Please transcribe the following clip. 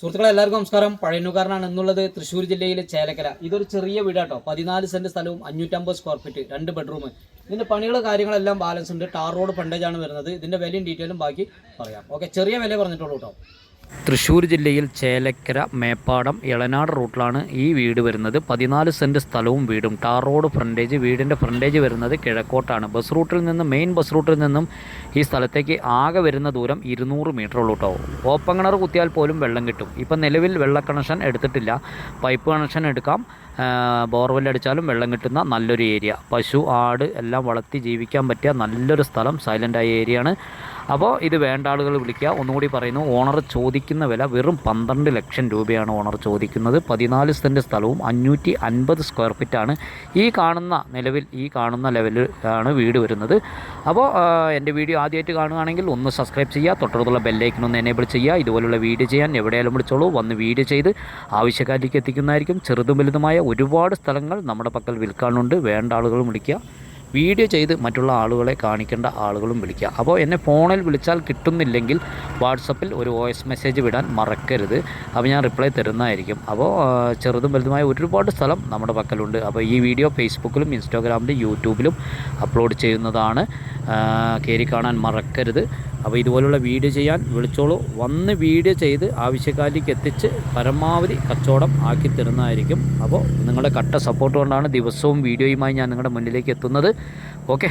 സുഹൃത്തുക്കളെ എല്ലാവർക്കും നമസ്കാരം. പഴയനുകാരനാണ് എന്നുള്ളത് തൃശ്ശൂർ ജില്ലയിലെ ചേലക്കര. ഇതൊരു ചെറിയ വീടാട്ടോ. പതിനാല് സെന്റ് സ്ഥലവും അഞ്ഞൂറ്റമ്പത് സ്ക്വയർ ഫീറ്റ് രണ്ട് ബെഡ്റൂം ഇതിന്റെ പണികൾ കാര്യങ്ങളെല്ലാം ബാലൻസ് ഉണ്ട്. ടാർ റോഡ് ഫണ്ടേജാണ് വരുന്നത്. ഇതിന്റെ വിലയും ഡീറ്റെയിലും ബാക്കി പറയാം. ഓക്കെ ചെറിയ വില പറഞ്ഞിട്ടുള്ളൂ കേട്ടോ തൃശ്ശൂർ ജില്ലയിൽ ചേലക്കര മേപ്പാടം ഇളനാട് റൂട്ടിലാണ് ഈ വീട് വരുന്നത്. പതിനാല് സെന്റ് സ്ഥലവും വീടും. ടാർ റോഡ് ഫ്രണ്ടേജ് വീടിന്റെ ഫ്രണ്ടേജ് വരുന്നത് കിഴക്കോട്ടാണ്. ബസ് റൂട്ടിൽ നിന്നും മെയിൻ ബസ് റൂട്ടിൽ നിന്നും ഈ സ്ഥലത്തേക്ക് ആകെ വരുന്ന ദൂരം ഇരുന്നൂറ് മീറ്റർ ഉള്ളൂ കേട്ടോ ഓപ്പൺ കിണർ കുത്തിയാൽ പോലും വെള്ളം കിട്ടും. ഇപ്പം നിലവിൽ വെള്ള കണക്ഷൻ എടുത്തിട്ടില്ല. പൈപ്പ് കണക്ഷൻ എടുക്കാം. ബോർവെൽ അടിച്ചാലും വെള്ളം കിട്ടുന്ന നല്ലൊരു ഏരിയ. പശു ആട് എല്ലാം വളർത്തി ജീവിക്കാൻ പറ്റിയ നല്ലൊരു സ്ഥലം സൈലന്റായ ഏരിയയാണ്. അപ്പോൾ ഇത് വേണ്ട ആളുകൾ വിളിക്കുക. ഒന്നുകൂടി പറയുന്നു ഓണർ ചോദിക്കുന്ന വില വെറും പന്ത്രണ്ട് ലക്ഷം രൂപയാണ് ഓണർ ചോദിക്കുന്നത്. പതിനാല് സെന്റ് സ്ഥലവും അഞ്ഞൂറ്റി അൻപത് സ്ക്വയർ ഫീറ്റാണ് ഈ കാണുന്ന നിലവിൽ ഈ കാണുന്ന ലെവലിൽ ആണ് വീട് വരുന്നത്. അപ്പോൾ എന്റെ വീഡിയോ ആദ്യമായിട്ട് കാണുകയാണെങ്കിൽ ഒന്ന് സബ്സ്ക്രൈബ് ചെയ്യുക തൊട്ടടുത്തുള്ള ബെല്ലൈക്കൻ ഒന്ന് എനേബിൾ ചെയ്യുക. ഇതുപോലുള്ള വീഡിയോ ചെയ്യാൻ എവിടെയാലും വിളിച്ചോളൂ. വന്ന് വീഡിയോ ചെയ്ത് ആവശ്യക്കാരിലേക്ക് എത്തിക്കുന്നതായിരിക്കും. ചെറുതും വലുതുമായ ഒരുപാട് സ്ഥലങ്ങൾ നമ്മുടെ പക്കൽ വിൽക്കാനുണ്ട്. വേണ്ട ആളുകളും വിളിക്കുക. വീഡിയോ ചെയ്ത് മറ്റുള്ള ആളുകളെ കാണിക്കേണ്ട ആളുകളും വിളിക്കുക. അപ്പോൾ എന്നെ ഫോണിൽ വിളിച്ചാൽ കിട്ടുന്നില്ലെങ്കിൽ വാട്സപ്പിൽ ഒരു വോയിസ് മെസ്സേജ് വിടാൻ മറക്കരുത്. അപ്പോൾ ഞാൻ റിപ്ലൈ തരുന്നതായിരിക്കും. അപ്പോൾ ചെറുതും വലുതുമായ ഒരുപാട് സ്ഥലം നമ്മുടെ പക്കലുണ്ട്. അപ്പോൾ ഈ വീഡിയോ ഫേസ്ബുക്കിലും ഇൻസ്റ്റാഗ്രാമിലും യൂട്യൂബിലും അപ്ലോഡ് ചെയ്യുന്നതാണ് കയറി കാണാൻ മറക്കരുത്. അപ്പോൾ ഇതുപോലുള്ള വീഡിയോ ചെയ്യാൻ വിളിച്ചോളൂ. വന്ന് വീഡിയോ ചെയ്ത് ആവശ്യക്കാരിലേക്ക് എത്തിച്ച് പരമാവധി കച്ചവടം ആക്കി തരുന്നതായിരിക്കും. അപ്പോൾ നിങ്ങളുടെ കട്ട സപ്പോർട്ട് കൊണ്ടാണ് ദിവസവും വീഡിയോയുമായി ഞാൻ നിങ്ങളുടെ മുന്നിലേക്ക് എത്തുന്നത്. ഓക്കെ